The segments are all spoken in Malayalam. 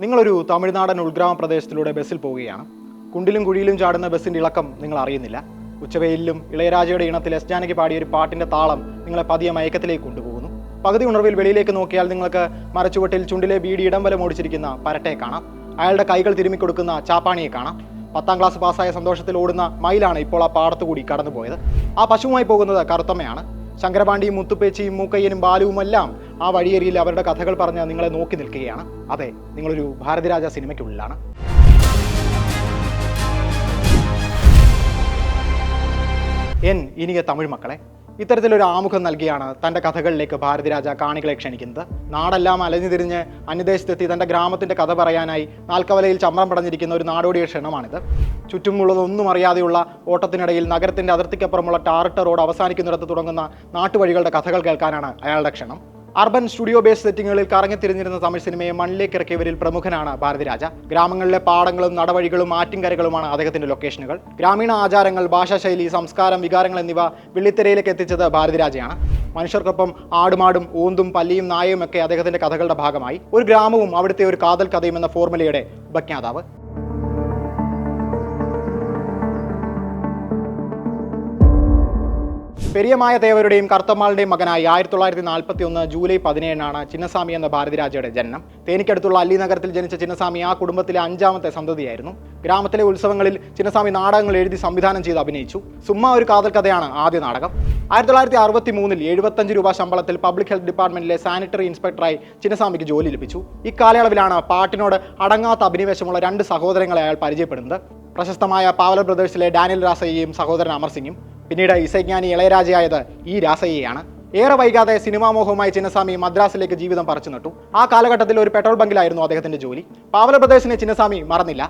നിങ്ങളൊരു തമിഴ്നാടൻ ഉൾഗ്രാമ പ്രദേശത്തിലൂടെ ബസ്സിൽ പോവുകയാണ്. കുണ്ടിലും കുഴിയിലും ചാടുന്ന ബസ്സിന്റെ ഇളക്കം നിങ്ങൾ അറിയുന്നില്ല. ഉച്ചവെയിലും ഇളയരാജയുടെ ഇണത്തിൽ എസ് ജാനകി പാടിയ ഒരു പാട്ടിന്റെ താളം നിങ്ങളെ പതിയെ മയക്കത്തിലേക്ക് കൊണ്ടുപോകുന്നു. പകുതി ഉണർവിൽ വെളിയിലേക്ക് നോക്കിയാൽ നിങ്ങൾക്ക് മരച്ചുവട്ടിൽ ചുണ്ടിലെ ബീഡി ഇടം വരെ ഓടിച്ചിരിക്കുന്ന പരട്ടയെ കാണാം. അയാളുടെ കൈകൾ തിരുമ്മിക്കൊടുക്കുന്ന ചാപ്പാണിയെ കാണാം. പത്താം ക്ലാസ് പാസ്സായ സന്തോഷത്തിൽ ഓടുന്ന മയിലാണ് ഇപ്പോൾ ആ പാടത്തുകൂടി കടന്നുപോയത്. ആ പശുവുമായി പോകുന്നത് കറുത്തമ്മയാണ്. ശങ്കരപാണ്ടിയും മുത്തുപ്പേച്ചിയും മൂക്കയ്യനും ബാലുവും എല്ലാം ആ വഴിയേരിയിൽ അവരുടെ കഥകൾ പറഞ്ഞ് നിങ്ങളെ നോക്കി നിൽക്കുകയാണ്. അതെ നിങ്ങളൊരു ഭാരതിരാജ സിനിമയ്ക്കുള്ളിലാണ്. എൻ ഇനിയ തമിഴ് മക്കളെ ഇത്തരത്തിലൊരു ആമുഖം നൽകിയാണ് തന്റെ കഥകളിലേക്ക് ഭാരതിരാജ കാണികളെ ക്ഷണിക്കുന്നത്. നാടെല്ലാം അലഞ്ഞു തിരിഞ്ഞ് അന്യദേശത്തെത്തി തന്റെ ഗ്രാമത്തിന്റെ കഥ പറയാനായി നാൽക്കവലയിൽ ചമ്രം പടഞ്ഞിരിക്കുന്ന ഒരു നാടോടിയ ക്ഷണമാണിത്. ചുറ്റുമുള്ളതൊന്നും അറിയാതെയുള്ള ഓട്ടത്തിനിടയിൽ നഗരത്തിന്റെ അതിർത്തിക്കപ്പുറമുള്ള ടാറിട്ട റോഡ് അവസാനിക്കുന്നിടത്ത് തുടങ്ങുന്ന നാട്ടുവഴികളുടെ കഥകൾ കേൾക്കാനാണ് അയാളുടെ ക്ഷണം. അർബൻ സ്റ്റുഡിയോ ബേസ് സെറ്റിങ്ങുകളിൽ കറങ്ങിത്തിരിഞ്ഞിരുന്ന തമിഴ് സിനിമയെ മണ്ണിലേക്ക് ഇറക്കിയവരിൽ പ്രമുഖനാണ് ഭാരതിരാജ ഗ്രാമങ്ങളിലെ പാടങ്ങളും നടവഴികളും ആറ്റിൻകരകളുമാണ് അദ്ദേഹത്തിന്റെ ലൊക്കേഷനുകൾ. ഗ്രാമീണ ആചാരങ്ങൾ ഭാഷാശൈലി സംസ്കാരം വികാരങ്ങൾ എന്നിവ വെള്ളിത്തിരയിലേക്ക് എത്തിച്ചത് ഭാരതിരാജയാണ് മനുഷ്യർക്കൊപ്പം ആടുമാടും ഊന്തും പല്ലിയും നായയും ഒക്കെ അദ്ദേഹത്തിന്റെ കഥകളുടെ ഭാഗമായി. ഒരു ഗ്രാമവും അവിടുത്തെ ഒരു കാതൽ കഥയും എന്ന ഫോർമുലയുടെ ഉപജ്ഞാതാവ്. പെരിയമായ തേവരുടെയും കർത്തമാളുടെയും മകനായി ആയിരത്തി തൊള്ളായിരത്തി നാൽപ്പത്തി ഒന്ന് ജൂലൈ പതിനേഴിനാണ് ചിന്നസ്വാമി എന്ന ഭാരതിരാജയുടെ ജനനം. തേനിക്കടുത്തുള്ള അല്ലി നഗരത്തിൽ ജനിച്ച ചിന്നസ്വാമി ആ കുടുംബത്തിലെ അഞ്ചാമത്തെ സന്തതിയായിരുന്നു. ഗ്രാമത്തിലെ ഉത്സവങ്ങളിൽ ചിന്നസ്വാമി നാടകങ്ങൾ എഴുതി സംവിധാനം ചെയ്ത് അഭിനയിച്ചു. സുമ്മാ ഒരു കാതൽ കഥയാണ് ആദ്യ നാടകം. ആയിരത്തി തൊള്ളായിരത്തി അറുപത്തി മൂന്നിൽ എഴുപത്തഞ്ച് രൂപ ശമ്പളത്തിൽ പബ്ലിക് ഹെൽത്ത് ഡിപ്പാർട്ട്മെന്റിലെ സാനിറ്ററി ഇൻസ്പെക്ടറായി ചിന്നസ്വാമിക്ക് ജോലി ലഭിച്ചു. ഇക്കാലയളവിലാണ് പാട്ടിനോട് അടങ്ങാത്ത അഭിനിവേശമുള്ള രണ്ട് സഹോദരങ്ങളെ അയാൾ പരിചയപ്പെടുന്നത്. പ്രശസ്തമായ പാവലർ ബ്രദേഴ്സിലെ ഡാനിയൽ രാസയ്യയും സഹോദരൻ അമർ സിംഗും. പിന്നീട് ഇസൈജ്ഞാനി ഇളയരാജയായത് ഈ രാസയ്യയാണ് ഏറെ വൈകാതെ സിനിമാമോഹവുമായി ചിന്നസ്വാമി മദ്രാസിലേക്ക് ജീവിതം പറിച്ചു നട്ടു. ആ കാലഘട്ടത്തിൽ ഒരു പെട്രോൾ ബങ്കിലായിരുന്നു അദ്ദേഹത്തിന്റെ ജോലി. പാവല പ്രദേശിനെ ചിന്നസ്വാമി മറന്നില്ല.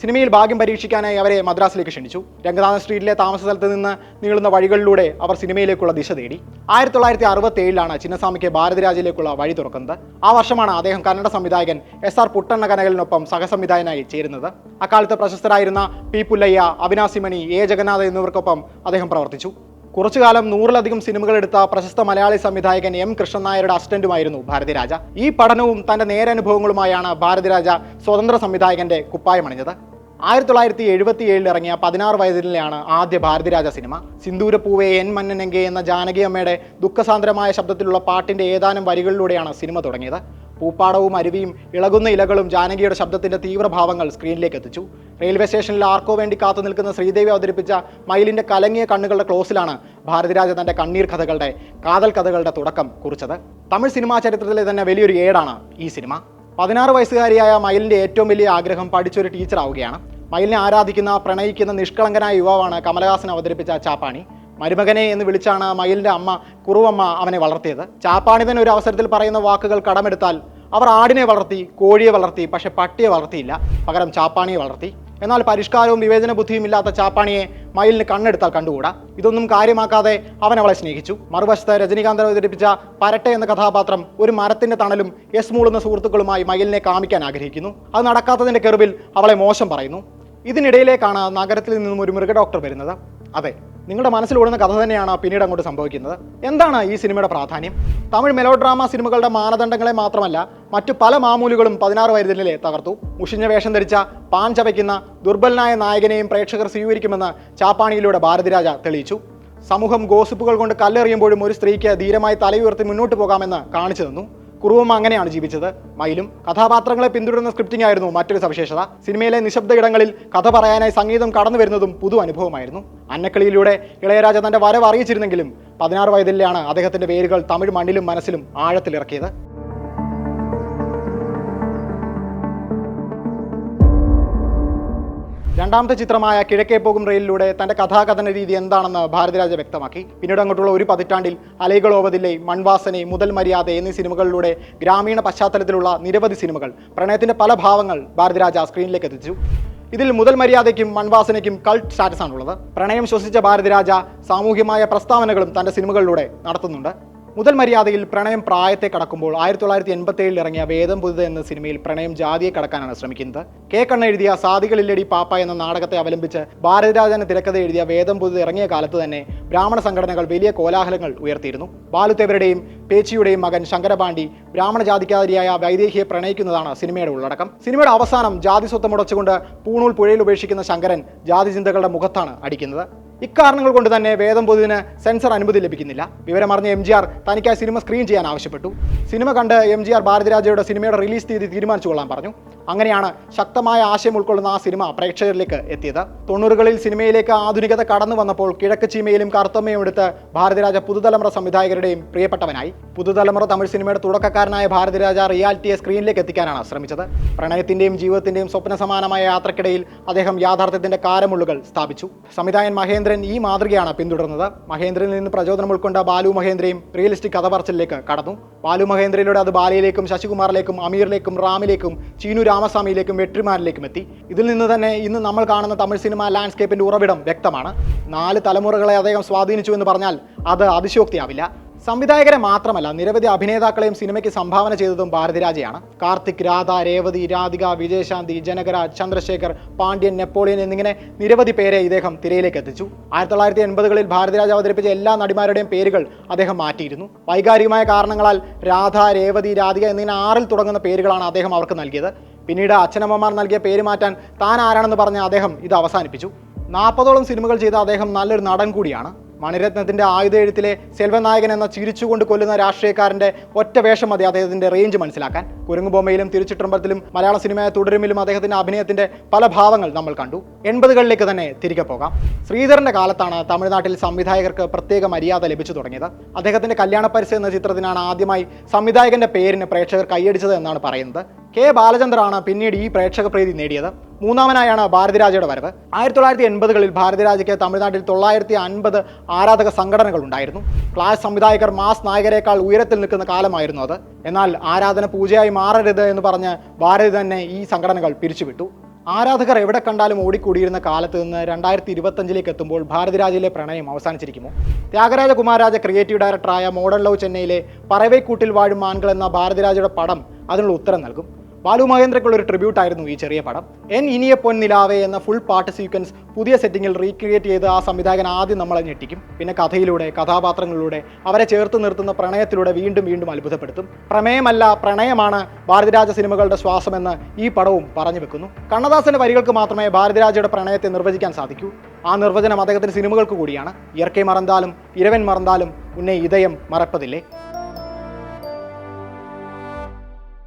സിനിമയിൽ ഭാഗ്യം പരീക്ഷിക്കാനായി അവരെ മദ്രാസിലേക്ക് ക്ഷണിച്ചു. രംഗനാഥൻ സ്ട്രീറ്റിലെ താമസ സ്ഥലത്ത് നിന്ന് നീളുന്ന വഴികളിലൂടെ അവർ സിനിമയിലേക്കുള്ള ദിശ തേടി. ആയിരത്തി തൊള്ളായിരത്തി അറുപത്തി ഏഴിലാണ് ചിന്നസ്വാമിക്ക് ഭാരതരാജിലേക്കുള്ള വഴി തുറക്കുന്നത്. ആ വർഷമാണ് അദ്ദേഹം കന്നഡ സംവിധായകൻ എസ് ആർ പുട്ടണ്ണ കനകലിനൊപ്പം സഹസംവിധായകനായി ചേരുന്നത്. അക്കാലത്ത് പ്രശസ്തരായിരുന്ന പി പുല്ലയ്യ അവിനാസിമണി എ. ജഗന്നാഥ് എന്നിവർക്കൊപ്പം അദ്ദേഹം പ്രവർത്തിച്ചു. കുറച്ചു കാലം നൂറിലധികം സിനിമകൾ എടുത്ത പ്രശസ്ത മലയാളി സംവിധായകൻ എം കൃഷ്ണൻ നായരുടെ അസിസ്റ്റന്റുമായിരുന്നു ഭാരതിരാജ. ഈ പഠനവും തന്റെ നേരനുഭവങ്ങളുമായാണ് ഭാരതിരാജ സ്വതന്ത്ര സംവിധായകന്റെ കുപ്പായമണിഞ്ഞത് ആയിരത്തി തൊള്ളായിരത്തി എഴുപത്തി ഏഴിൽ ഇറങ്ങിയ പതിനാറ് വയസ്സിലെയാണ് ആദ്യ ഭാരതിരാജ സിനിമ. സിന്ദൂരപ്പൂവെ എൻ മന്നനെങ്കെ എന്ന ജാനകിയമ്മയുടെ ദുഃഖസാന്ദ്രമായ ശബ്ദത്തിലുള്ള പാട്ടിന്റെ ഏതാനും വരികളിലൂടെയാണ് സിനിമ തുടങ്ങിയത്. പൂപ്പാടവും അരുവിയും ഇളകുന്ന ഇലകളും ജാനകിയുടെ ശബ്ദത്തിന്റെ തീവ്രഭാവങ്ങൾ സ്ക്രീനിലേക്ക് എത്തിച്ചു. റെയിൽവേ സ്റ്റേഷനിൽ ആർക്കോ വേണ്ടി കാത്തു നിൽക്കുന്ന ശ്രീദേവി അവതരിപ്പിച്ച മയിലിന്റെ കലങ്ങിയ കണ്ണുകളുടെ ക്ലോസിലാണ് ഭാരതിരാജ തന്റെ കണ്ണീർ കഥകളുടെ കാതൽ കഥകളുടെ തുടക്കം കുറിച്ചത്. തമിഴ് സിനിമാ ചരിത്രത്തിലെ തന്നെ വലിയൊരു ഏടാണ് ഈ സിനിമ. പതിനാറ് വയസ്സുകാരിയായ മയിലിന്റെ ഏറ്റവും വലിയ ആഗ്രഹം പഠിച്ചൊരു ടീച്ചർ ആവുകയാണ്. മയിലിനെ ആരാധിക്കുന്ന പ്രണയിക്കുന്ന നിഷ്കളങ്കനായ യുവാവാണ് കമലഹാസൻ അവതരിപ്പിച്ച ചാപ്പാണി. മരുമകനെ എന്ന് വിളിച്ചാണ് മയിലിന്റെ അമ്മ കുറുവമ്മ അവനെ വളർത്തിയത്. ചാപ്പാണിതൻ ഒരു അവസരത്തിൽ പറയുന്ന വാക്കുകൾ കടമെടുത്താൽ അവർ ആടിനെ വളർത്തി കോഴിയെ വളർത്തി പക്ഷെ പട്ടിയെ വളർത്തിയില്ല. പകരം ചാപ്പാണിയെ വളർത്തി. എന്നാൽ പരിഷ്കാരവും വിവേചന ബുദ്ധിയും ഇല്ലാത്ത ചാപ്പാണിയെ മയിലിന് കണ്ണെടുത്താൽ കണ്ടുകൂടാ? ഇതൊന്നും കാര്യമാക്കാതെ അവൻ അവളെ സ്നേഹിച്ചു. മറുവശത്ത് രജനീകാന്തൻ അവതരിപ്പിച്ച പരട്ടെ എന്ന കഥാപാത്രം ഒരു മരത്തിന്റെ തണലും എസ് മൂളുന്ന സുഹൃത്തുക്കളുമായി മയിലിനെ കാമിക്കാൻ ആഗ്രഹിക്കുന്നു. അത് നടക്കാത്തതിന്റെ കെറുവിൽ അവളെ മോശം പറയുന്നു. ഇതിനിടയിലേക്കാണ് നഗരത്തിൽ നിന്നും ഒരു മൃഗ ഡോക്ടർ വരുന്നത്. അതെ നിങ്ങളുടെ മനസ്സിലോടുന്ന കഥ തന്നെയാണ് പിന്നീട് അങ്ങോട്ട് സംഭവിക്കുന്നത്. എന്താണ് ഈ സിനിമയുടെ പ്രാധാന്യം? തമിഴ് മെലോ ഡ്രാമ സിനിമകളുടെ മാനദണ്ഡങ്ങളെ മാത്രമല്ല മറ്റു പല മാമൂലുകളും പതിനാറ് വയതിലെ തകർത്തു. മുഷിഞ്ഞ വേഷം ധരിച്ച പാൻ ചവയ്ക്കുന്ന ദുർബലനായ നായകനെയും പ്രേക്ഷകർ സ്വീകരിക്കുമെന്ന് ചാപ്പാണിയിലൂടെ ഭാരതിരാജ തെളിയിച്ചു. സമൂഹം ഗോസിപ്പുകൾ കൊണ്ട് കല്ലെറിയുമ്പോഴും ഒരു സ്ത്രീക്ക് ധീരമായി തലയുയർത്തി മുന്നോട്ട് പോകാമെന്ന് കാണിച്ചു തന്നു. കുറുവമ്മ അങ്ങനെയാണ് ജീവിച്ചത്. മയിലും കഥാപാത്രങ്ങളെ പിന്തുടരുന്ന സ്ക്രിപ്റ്റിംഗ് ആയിരുന്നു മറ്റൊരു സവിശേഷത. സിനിമയിലെ നിശബ്ദ ഇടങ്ങളിൽ കഥ പറയാനായി സംഗീതം കടന്നു വരുന്നതും പുതു അനുഭവമായിരുന്നു. അന്നക്കളിയിലൂടെ ഇളയരാജ തന്റെ വരവ് അറിയിച്ചിരുന്നെങ്കിലും പതിനാറ് വയതിലാണ് അദ്ദേഹത്തിന്റെ വേരുകൾ തമിഴ് മണ്ണിലും മനസ്സിലും ആഴത്തിലിറക്കിയത്. രണ്ടാമത്തെ ചിത്രമായ കിഴക്കേ പോകും റെയിലിലൂടെ തന്റെ കഥാകഥന രീതി എന്താണെന്ന് ഭാരതിരാജ വ്യക്തമാക്കി. പിന്നീട് അങ്ങോട്ടുള്ള ഒരു പതിറ്റാണ്ടിൽ അലൈകളോവതില്ലേ മൺവാസനെ മുതൽ മര്യാദ എന്നീ സിനിമകളിലൂടെ ഗ്രാമീണ പശ്ചാത്തലത്തിലുള്ള നിരവധി സിനിമകൾ പ്രണയത്തിന്റെ പല ഭാവങ്ങൾ ഭാരതിരാജ സ്ക്രീനിലേക്ക് എത്തിച്ചു. ഇതിൽ മുതൽ മര്യാദയ്ക്കും മൺവാസനയ്ക്കും കൾട്ട് സ്റ്റാറ്റസ് ആണുള്ളത്. പ്രണയം ശ്വസിച്ച ഭാരതിരാജ സാമൂഹ്യമായ പ്രസ്താവനകളും തന്റെ സിനിമകളിലൂടെ നടത്തുന്നുണ്ട്. മുതൽ മര്യാദയിൽ പ്രണയം പ്രായത്തെ കടക്കുമ്പോൾ ആയിരത്തി തൊള്ളായിരത്തി എൺപത്തി ഏഴിൽ ഇറങ്ങിയ വേദം പുതുത എന്ന സിനിമയിൽ പ്രണയം ജാതിയെ കടക്കാനാണ് ശ്രമിക്കുന്നത്. കെ കണ്ണ എഴുതിയ സാധികളില്ലടി പാപ്പ എന്ന നാടകത്തെ അവലംബിച്ച് ഭാരതരാജന് തിരക്കഥ എഴുതിയ വേദം പുതുത ഇറങ്ങിയ കാലത്ത് തന്നെ ബ്രാഹ്മണ സംഘടനകൾ വലിയ കോലാഹലങ്ങൾ ഉയർത്തിയിരുന്നു. ബാലുത്തേവരുടെയും പേച്ചിയുടെയും മകൻ ശങ്കരപാണ്ഡി ബ്രാഹ്മണ ജാതിക്കാരിയായ വൈദേഹിയെ പ്രണയിക്കുന്നതാണ് സിനിമയുടെ ഉള്ളടക്കം. സിനിമയുടെ അവസാനം ജാതി സ്വത്തം മുടച്ചുകൊണ്ട് പൂണൂൽ പുഴയിൽ ഉപേക്ഷിക്കുന്ന ശങ്കരൻ ജാതി ചിന്തകളുടെ മുഖത്താണ് അടിക്കുന്നത്. ഇക്കാരണങ്ങൾ കൊണ്ട് തന്നെ വേദം പൊതുവിന് സെൻസർ അനുമതി ലഭിക്കുന്നില്ല. വിവരമറിഞ്ഞ എം ജി ആർ തനിക്കായി സിനിമ സ്ക്രീൻ ചെയ്യാൻ ആവശ്യപ്പെട്ടു. സിനിമ കണ്ട് എം ജി ആർ ഭാരതിരാജയുടെ സിനിമയുടെ റിലീസ് തീയതി തീരുമാനിച്ചു കൊള്ളാൻ പറഞ്ഞു. അങ്ങനെയാണ് ശക്തമായ ആശയം ഉൾക്കൊള്ളുന്ന ആ സിനിമ പ്രേക്ഷകരിലേക്ക് എത്തിയത്. തൊണ്ണൂറുകളിൽ സിനിമയിലേക്ക് ആധുനികത കടന്നു വന്നപ്പോൾ കിഴക്ക് ചീമയിലും കറുത്തമ്മയും എടുത്ത് ഭാരതിരാജ പുതുതലമുറ സംവിധായകരുടെയും പ്രിയപ്പെട്ടവനായി. പുതുതലമുറ തമിഴ് സിനിമയുടെ തുടക്കക്കാരനായ ഭാരതിരാജ റിയാലിറ്റിയെ സ്ക്രീനിലേക്ക് എത്തിക്കാനാണ് ശ്രമിച്ചത്. പ്രണയത്തിന്റെയും ജീവിതത്തിന്റെയും സ്വപ്ന സമാനമായ യാത്രക്കിടയിൽ അദ്ദേഹം യാഥാർത്ഥ്യത്തിന്റെ കാരമുള്ളുകൾ സ്ഥാപിച്ചു. സംവിധായകൻ മഹേന്ദ്രൻ ഈ മാതൃകയാണ് പിന്തുടർന്നത്. മഹേന്ദ്രനിൽ നിന്ന് പ്രചോദനം ഉൾക്കൊണ്ട ബാലു മഹേന്ദ്രയും റിയലിസ്റ്റിക് കഥ പറച്ചിലേക്ക് കടന്നു. ബാലു മഹേന്ദ്രയിലൂടെ അത് ബാലയിലേക്കും ശശികുമാറിലേക്കും അമീറിലേക്കും റാമിലേക്കും ചീനു രാമസ്വാമിയിലേക്കും വെട്രിമാരിലേക്കും എത്തി. ഇതിൽ നിന്ന് തന്നെ ഇന്ന് നമ്മൾ കാണുന്ന തമിഴ് സിനിമ ലാൻഡ്സ്കേപ്പിന്റെ ഉറവിടം വ്യക്തമാണ്. നാല് തലമുറകളെ അദ്ദേഹം സ്വാധീനിച്ചു എന്ന് പറഞ്ഞാൽ അത് അതിശോക്തിയാവില്ല സംവിധായകരെ മാത്രമല്ല നിരവധി അഭിനേതാക്കളെയും സിനിമയ്ക്ക് സംഭാവന ചെയ്തതും ഭാരതിരാജയാണ് കാർത്തിക് രാധ രേവതി രാധിക വിജയശാന്തി ജനകരാജ് ചന്ദ്രശേഖർ പാണ്ഡ്യൻ നെപ്പോളിയൻ എന്നിങ്ങനെ നിരവധി പേരെ ഇദ്ദേഹം തിരയിലേക്ക് എത്തിച്ചു. ആയിരത്തി തൊള്ളായിരത്തി എൺപതുകളിൽ ഭാരതിരാജ അവതരിപ്പിച്ച എല്ലാ നടിമാരുടെയും പേരുകൾ അദ്ദേഹം മാറ്റിയിരുന്നു. വൈകാരികമായ കാരണങ്ങളാൽ രാധ രേവതി രാധിക എന്നിങ്ങനെ ആറിൽ തുടങ്ങുന്ന പേരുകളാണ് അദ്ദേഹം അവർക്ക് നൽകിയത്. പിന്നീട് അച്ഛനമ്മമാർ നൽകിയ പേര് മാറ്റാൻ താൻ ആരാണെന്ന് പറഞ്ഞ അദ്ദേഹം ഇത് അവസാനിപ്പിച്ചു. നാൽപ്പതോളം സിനിമകൾ ചെയ്ത അദ്ദേഹം നല്ലൊരു നടൻ കൂടിയാണ്. മണിരത്നത്തിന്റെ ആയുധ എഴുത്തിലെ സെൽവനായകൻ എന്ന ചിരിച്ചുകൊണ്ട് കൊല്ലുന്ന രാഷ്ട്രീയക്കാരന്റെ ഒറ്റ വേഷം മതി അദ്ദേഹത്തിന്റെ റേഞ്ച് മനസ്സിലാക്കാൻ. കുരുങ്ങുബോമയിലും തിരുച്ചിട്ടുമ്പത്തിലും മലയാള സിനിമയായ തുടരുമിലും അദ്ദേഹത്തിന്റെ അഭിനയത്തിന്റെ പല ഭാവങ്ങൾ നമ്മൾ കണ്ടു. എൺപതുകളിലേക്ക് തന്നെ തിരികെ പോകാം. ശ്രീധരന്റെ കാലത്താണ് തമിഴ്നാട്ടിൽ സംവിധായകർക്ക് പ്രത്യേക മര്യാദ ലഭിച്ചു തുടങ്ങിയത്. അദ്ദേഹത്തിന്റെ കല്യാണ പരിസ്ഥിതി എന്ന ചിത്രത്തിനാണ് ആദ്യമായി സംവിധായകന്റെ പേരിന് പ്രേക്ഷകർ കൈയടിച്ചത് എന്നാണ് പറയുന്നത്. കെ ബാലചന്ദ്രാണ് പിന്നീട് ഈ പ്രേക്ഷക പ്രീതി നേടിയത്. മൂന്നാമനായാണ് ഭാരതിരാജയുടെ വരവ്. ആയിരത്തി തൊള്ളായിരത്തി എൺപതുകളിൽ ഭാരതിരാജയ്ക്ക് തമിഴ്നാട്ടിൽ തൊള്ളായിരത്തി അൻപത് ആരാധക സംഘടനകൾ ഉണ്ടായിരുന്നു. ക്ലാസ് സംവിധായകർ മാസ് നായകരെക്കാൾ ഉയരത്തിൽ നിൽക്കുന്ന കാലമായിരുന്നു അത്. എന്നാൽ ആരാധന പൂജയായി മാറരുത് എന്ന് പറഞ്ഞ് ഭാരതി തന്നെ ഈ സംഘടനകൾ പിരിച്ചുവിട്ടു. ആരാധകർ എവിടെ കണ്ടാലും ഓടിക്കൂടിയിരുന്ന കാലത്ത് നിന്ന് രണ്ടായിരത്തി ഇരുപത്തഞ്ചിലേക്ക് എത്തുമ്പോൾ ഭാരതിരാജയിലെ പ്രണയം അവസാനിച്ചിരിക്കുമോ? ത്യാഗരാജ കുമാരരാജ ക്രിയേറ്റീവ് ഡയറക്ടറായ മോഡൺ ലവ് ചെന്നൈയിലെ പറവൈക്കൂട്ടിൽ വാഴും മാൻകൾ എന്ന ഭാരതിരാജയുടെ പടം അതിനുള്ള ഉത്തരം നൽകും. ബാലു മഹേന്ദ്രക്കുള്ള ഒരു ട്രിബ്യൂട്ട് ആയിരുന്നു ഈ ചെറിയ പടം. എൻ ഇനിയ പൊൻ നിലാവേ എന്ന ഫുൾ പാട്ട് സീക്വൻസ് പുതിയ സെറ്റിങ്ങിൽ റീക്രിയേറ്റ് ചെയ്ത് ആ സംവിധായകൻ ആദ്യം നമ്മളെ ഞെട്ടിക്കും. പിന്നെ കഥയിലൂടെ കഥാപാത്രങ്ങളിലൂടെ അവരെ ചേർത്ത് നിർത്തുന്ന പ്രണയത്തിലൂടെ വീണ്ടും വീണ്ടും അത്ഭുതപ്പെടുത്തും. പ്രമേയമല്ല പ്രണയമാണ് ഭാരതിരാജ സിനിമകളുടെ ശ്വാസമെന്ന് ഈ പടവും പറഞ്ഞു വെക്കുന്നു. കണ്ണദാസന്റെ വരികൾക്ക് മാത്രമേ ഭാരതിരാജയുടെ പ്രണയത്തെ നിർവചിക്കാൻ സാധിക്കൂ. ആ നിർവചനം അദ്ദേഹത്തിന്റെ സിനിമകൾക്ക് കൂടിയാണ്. ഇയർക്കെ മറന്നാലും ഇരവൻ മറന്നാലും ഉന്നെ ഇതയം മറപ്പതില്ലേ?